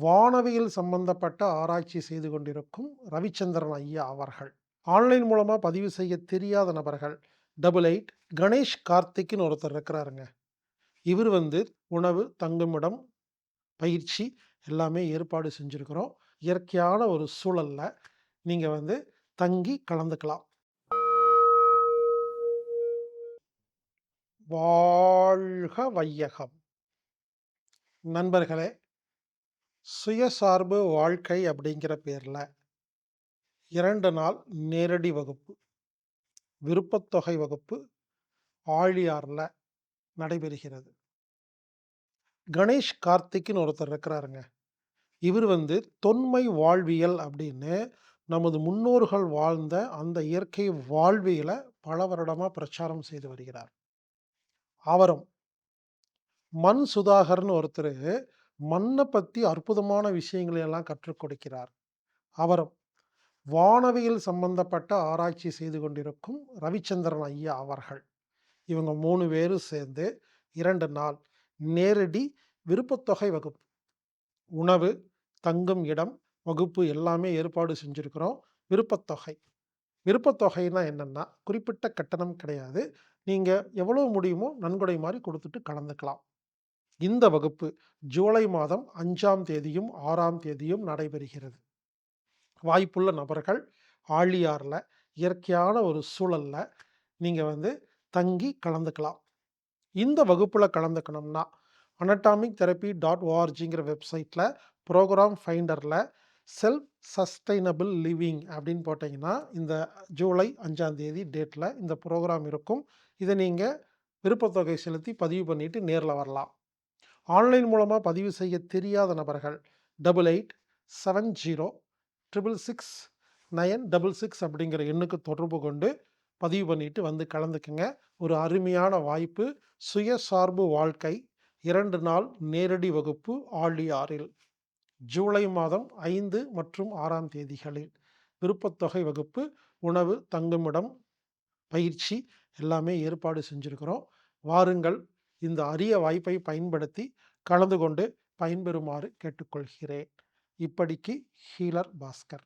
வானவியல் சம்பந்தப்பட்ட ஆராய்ச்சி செய்து கொண்டிருக்கும் ரவிச்சந்திரன் ஐயா அவர்கள். ஆன்லைன் மூலமாக பதிவு செய்ய தெரியாத நபர்கள். டபுள் எயிட் கணேஷ் கார்த்திக்னு ஒருத்தர் இருக்கிறாருங்க. இவர் வந்து உணவு தங்குமிடம் பயிற்சி எல்லாமே ஏற்பாடு செஞ்சுருக்கிறோம். இயற்கையான ஒரு சூழலில் நீங்கள் வந்து தங்கி கலந்துக்கலாம். வாழ்க வையகம். நண்பர்களே சுயசார்பு வாழ்க்கை அப்படிங்கிற பேரில் இரண்டு நாள் நேரடி வகுப்பு விருப்பத்தொகை வகுப்பு ஆழியாரில் நடைபெறுகிறது. கணேஷ் கார்த்திக்னு ஒருத்தர் இருக்கிறாருங்க. இவர் வந்து தொன்மை வாழ்வியல் அப்படின்னு நமது முன்னோர்கள் வாழ்ந்த அந்த இயற்கை வாழ்வியலை பல வருடமாக பிரச்சாரம் செய்து வருகிறார். அவரும் மண் சுதாகர்னு ஒருத்தர் மண்ணை பற்றி அற்புதமான விஷயங்களை எல்லாம் கற்றுக் கொடுக்கிறார். அவரும் வானவியல் சம்பந்தப்பட்ட ஆராய்ச்சி செய்து கொண்டிருக்கும் ரவிச்சந்திரன் ஐயா அவர்கள். இவங்க மூணு பேரும் சேர்ந்து இரண்டு நாள் நேரடி விருப்பத்தொகை வகுப்பு. உணவு தங்கும் இடம் வகுப்பு எல்லாமே ஏற்பாடு செஞ்சுருக்கிறோம். விருப்பத்தொகை. விருப்பத்தொகைன்னா என்னென்னா குறிப்பிட்ட கட்டணம் கிடையாது. நீங்கள் எவ்வளோ முடியுமோ நன்கொடை மாதிரி கொடுத்துட்டு கலந்துக்கலாம். இந்த வகுப்பு ஜூலை மாதம் அஞ்சாம் தேதியும் ஆறாம் தேதியும் நடைபெறுகிறது. வாய்ப்புள்ள நபர்கள் ஆழியாரில் இயற்கையான ஒரு சூழலில் நீங்கள் வந்து தங்கி கலந்துக்கலாம். இந்த வகுப்பில் கலந்துக்கணும்னா அனட்டாமிக் தெரப்பி டாட் ஓஆர்ஜிங்கிற வெப்சைட்டில் ப்ரோக்ராம் ஃபைண்டரில் செல்ஃப் சஸ்டைனபிள் லிவிங் அப்படின்னு போட்டிங்கன்னா இந்த ஜூலை அஞ்சாந்தேதி டேட்டில் இந்த ப்ரோக்ராம் இருக்கும். இதை நீங்கள் விருப்பத்தொகை செலுத்தி பதிவு பண்ணிவிட்டு நேரில் வரலாம். ஆன்லைன் மூலமாக பதிவு செய்ய தெரியாத நபர்கள் double eight seven zero triple six nine double six அப்படிங்கிற எண்ணுக்கு தொடர்பு கொண்டு பதிவு பண்ணிட்டு வந்து கலந்துக்குங்க. ஒரு அருமையான வாய்ப்பு. சுயசார்பு வாழ்க்கை. இரண்டு நாள் நேரடி வகுப்பு ஆழியாறில் ஜூலை மாதம் ஐந்து மற்றும் ஆறாம் தேதிகளில். விருப்பத்தொகை வகுப்பு உணவு தங்குமிடம் பயிற்சி எல்லாமே ஏற்பாடு செஞ்சுருக்கிறோம். வாருங்கள். இந்த அரிய வாய்ப்பை பயன்படுத்தி கலந்து கொண்டு பயன்பெறுமாறு கேட்டுக்கொள்கிறேன். இப்படிக்கு ஹீலர் பாஸ்கர்.